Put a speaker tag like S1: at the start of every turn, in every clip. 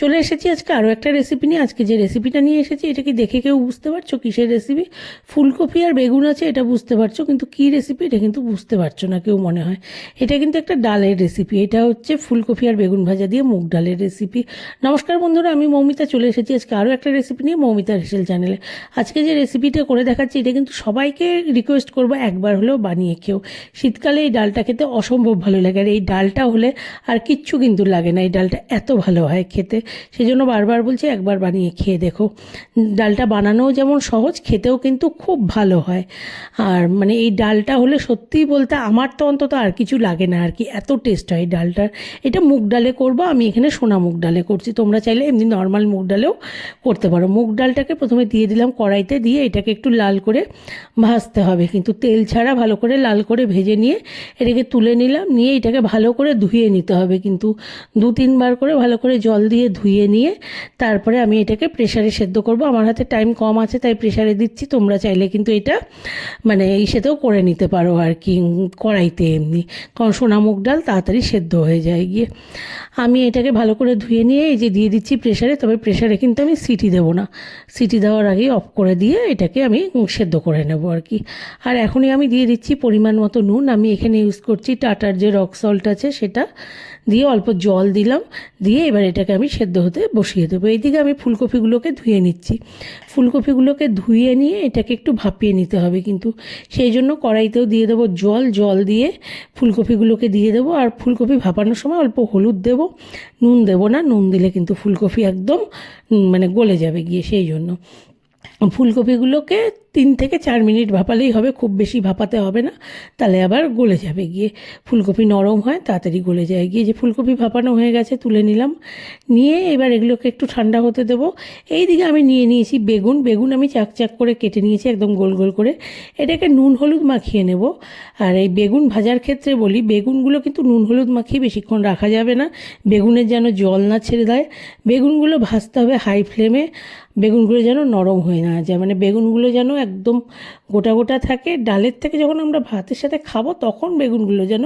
S1: চলে এসেছি আজকে আরও একটা রেসিপি নিয়ে। আজকে যে রেসিপিটা নিয়ে এসেছি, এটা কি দেখে কেউ বুঝতে পারছ? কিসের রেসিপি ফুলকপি আর বেগুন আছে, এটা বুঝতে পারছ? কিন্তু কী রেসিপি এটা কিন্তু বুঝতে পারছ না কেউ মনে হয়। এটা কিন্তু একটা ডালের রেসিপি এটা হচ্ছে ফুলকপি আর বেগুন ভাজা দিয়ে মুগ ডালের রেসিপি নমস্কার বন্ধুরা, আমি মৌমিতা চলে এসেছি আজকে আরও একটা রেসিপি নিয়ে মৌমিতা হেসেল চ্যানেলে আজকে যে রেসিপিটা করে দেখাচ্ছি, এটা কিন্তু সবাইকে রিকোয়েস্ট করব, একবার হলেও বানিয়ে খেও। শীতকালে এই ডালটা খেতে অসম্ভব ভালো লাগে। আর এই ডালটা হলে আর কিচ্ছু কিন্তু লাগে না। এই ডালটা এত ভালো হয় খেতে। সেই জন্য বারবার বলছি একবার বানিয়ে খেয়ে দেখো। ডালটা বানানোও যেমন সহজ, খেতেও কিন্তু খুব ভালো হয়। আর মানে এই ডালটা হলে সত্যিই বলতে আমার তো অন্তত আর কিছু লাগে না আর কি এত টেস্ট হয় ডালটার এটা মুগ ডালে করব, আমি এখানে সোনা মুগ ডালে করছি। তোমরা চাইলে এমনি নর্মাল মুগ ডালেও করতে পারো। মুগ ডালটাকে প্রথমে দিয়ে দিলাম কড়াইতে, দিয়ে এটাকে একটু লাল করে ভাজতে হবে। কিন্তু তেল ছাড়া ভালো করে লাল করে ভেজে নিয়ে এটাকে তুলে নিলাম। নিয়ে এটাকে ভালো করে ধুয়ে নিতে হবে কিন্তু দু তিনবার করে ভালো করে জল দিয়ে ধুয়ে নিয়ে তারপরে আমি এটাকে প্রেশারে সেদ্ধ করব। আমার হাতে টাইম কম আছে, তাই প্রেশারে দিচ্ছি। তোমরা চাইলে কিন্তু এটা মানে এই সেতেও করে নিতে পারো আর কি কড়াইতে এমনি। কারণ সোনা মুগ ডাল তাড়াতাড়ি সেদ্ধ হয়ে যায় গিয়ে। আমি এটাকে ভালো করে ধুয়ে নিয়ে এই যে দিয়ে দিচ্ছি প্রেশারে তবে প্রেশারে কিন্তু আমি সিটি দেবো না। সিটি দেওয়ার আগেই অফ করে দিয়ে এটাকে আমি সেদ্ধ করে নেব আর কি। আর এখনই আমি দিয়ে দিচ্ছি পরিমাণ মতো নুন। আমি এখানে ইউজ করছি টাটার যে রক সল্ট আছে, সেটা দিয়ে অল্প জল দিলাম। দিয়ে এবার এটাকে আমি সেদ্ধ হতে বসিয়ে দেবো। এইদিকে আমি ফুলকপিগুলোকে ধুয়ে নিচ্ছি। ফুলকপিগুলোকে ধুয়ে নিয়ে এটাকে একটু ভাপিয়ে নিতে হবে কিন্তু। সেই জন্য কড়াইতেও দিয়ে দেবো জল জল দিয়ে ফুলকপিগুলোকে দিয়ে দেবো আর ফুলকপি ভাপানোর সময় অল্প হলুদ দেবো। নুন দেবো না, নুন দিলে কিন্তু ফুলকপি একদম মানে গলে যাবে গিয়ে সেই জন্য। ফুলকপিগুলোকে তিন থেকে চার মিনিট ভাপালেই হবে, খুব বেশি ভাপাতে হবে না। তাহলে আবার গলে যাবে গিয়ে। ফুলকপি নরম হয়, তাড়াতাড়ি গলে যায় গিয়ে। যে ফুলকপি ভাপানো হয়ে গেছে, তুলে নিলাম। নিয়ে এবার এগুলোকে একটু ঠান্ডা হতে দেবো। এই দিকে আমি নিয়ে নিয়েছি বেগুন। বেগুন আমি চাক চাক করে কেটে নিয়েছি, একদম গোল গোল করে। এটাকে নুন হলুদ মাখিয়ে নেব। আর এই বেগুন ভাজার ক্ষেত্রে বলি, বেগুনগুলো কিন্তু নুন হলুদ মাখিয়ে বেশিক্ষণ রাখা যাবে না। বেগুনের যেন জল না ছেড়ে দেয়। বেগুনগুলো ভাজতে হবে হাই ফ্লেমে। বেগুনগুলো যেন নরম হয়ে না যায়। মানে বেগুনগুলো যেন একদম গোটা গোটা থাকে। ডালের থেকে যখন আমরা ভাতের সাথে খাব, তখন বেগুনগুলো যেন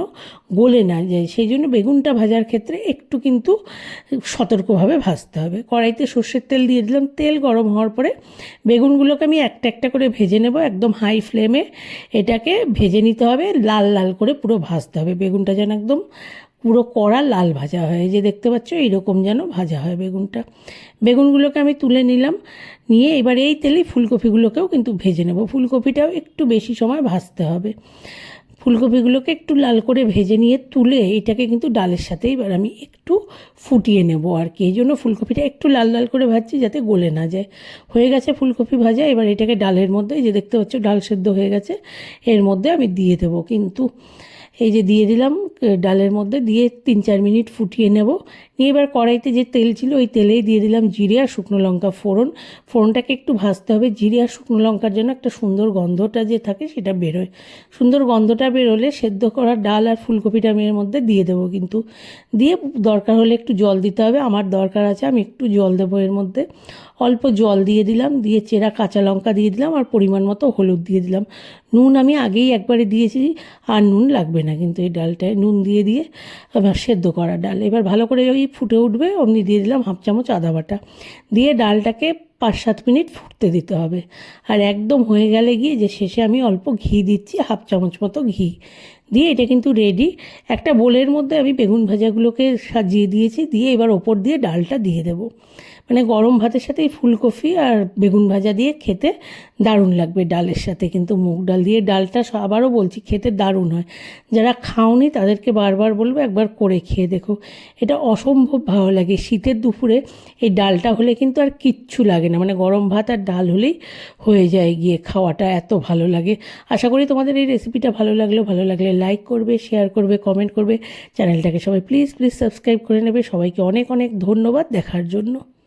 S1: গলে না যায়। সেই জন্য বেগুনটা ভাজার ক্ষেত্রে একটু কিন্তু সতর্কভাবে ভাজতে হবে। কড়াইতে সর্ষের তেল দিয়ে দিলাম। তেল গরম হওয়ার পরে বেগুনগুলোকে আমি একটা একটা করে ভেজে নেব। একদম হাই ফ্লেমে এটাকে ভেজে নিতে হবে। লাল লাল করে পুরো ভাজতে হবে। বেগুনটা যেন একদম পুরো কড়া লাল ভাজা হয় যে দেখতে পাচ্ছ এইরকম যেন ভাজা হয় বেগুনটা। বেগুনগুলোকে আমি তুলে নিলাম। নিয়ে এবার এই তেলেই ফুলকপিগুলোকেও কিন্তু ভেজে নেব। ফুলকপিটাও একটু বেশি সময় ভাজতে হবে। ফুলকপিগুলোকে একটু লাল করে ভেজে নিয়ে তুলে এটাকে কিন্তু ডালের সাথে এবার আমি একটু ফুটিয়ে নেব আর কি। এই জন্য ফুলকপিটা একটু লাল লাল করে ভাজছি যাতে গলে না যায়। হয়ে গেছে ফুলকপি ভাজা। এবার এটাকে ডালের মধ্যে যে দেখতে পাচ্ছ ডাল সেদ্ধ হয়ে গেছে। এর মধ্যে আমি দিয়ে দেবো। কিন্তু এই যে দিয়ে দিলাম ডালের মধ্যে দিয়ে তিন চার মিনিট ফুটিয়ে নেব। নিয়ে এবার কড়াইতে যে তেল ছিল, ওই তেলেই দিয়ে দিলাম জিরে আর শুকনো লঙ্কা ফোড়ন। ফোড়নটাকে একটু ভাজতে হবে। জিরে আর শুকনো লঙ্কার জন্য একটা সুন্দর গন্ধটা যে থাকে সেটা বেরোয়। সুন্দর গন্ধটা বেরোলে সেদ্ধ করা ডাল আর ফুলকপিটা আমি এর মধ্যে দিয়ে দেবো কিন্তু। দিয়ে দরকার হলে একটু জল দিতে হবে। আমার দরকার আছে, আমি একটু জল দেবো এর মধ্যে। অল্প জল দিয়ে দিলাম, দিয়ে চেরা কাঁচা লঙ্কা দিয়ে দিলাম আর পরিমাণ মতো হলুদ দিয়ে দিলাম। নুন আমি আগেই একবারে দিয়েছি আর নুন লাগবে না কিন্তু এই ডালটায়। নুন দিয়ে দিয়ে সেদ্ধ করা ডাল। এবার ভালো করে ওই ফুটে উঠবে, অমনি দিয়ে দিলাম হাফ চামচ আদা বাটা। দিয়ে ডালটাকে পাঁচ সাত মিনিট ফুটতে দিতে হবে। আর একদম হয়ে গেলে গিয়ে যে শেষে আমি অল্প ঘি দিচ্ছি, হাফ চামচ মতো ঘি। দিয়ে এটা কিন্তু রেডি একটা বোলের মধ্যে আমি বেগুন ভাজাগুলোকে সাজিয়ে দিয়েছি, দিয়ে এবার ওপর দিয়ে ডালটা দিয়ে দেবো। মানে গরম ভাতের সাথে এই ফুলকপি আর বেগুন ভাজা দিয়ে খেতে দারুণ লাগবে ডালের সাথে। কিন্তু মুগ ডাল দিয়ে ডালটা আবারও বলছি, খেতে দারুণ হয়। যারা খাওনি তাদেরকে বারবার বলব একবার করে খেয়ে দেখো। এটা অসম্ভব ভালো লাগে। শীতের দুপুরে এই ডালটা হলে কিন্তু আর কিচ্ছু লাগে না। মানে গরম ভাত আর ডাল হলেই হয়ে যায় গিয়ে খাওয়াটা, এত ভালো লাগে। আশা করি তোমাদের এই রেসিপিটা ভালো লাগলেও ভালো লাগলে লাইক করবে শেয়ার করবে কমেন্ট করবে। চ্যানেলটাকে সবাই প্লিজ প্লিজ সাবস্ক্রাইব করে নেবে। সবাইকে অনেক অনেক ধন্যবাদ। দেখার জন্য।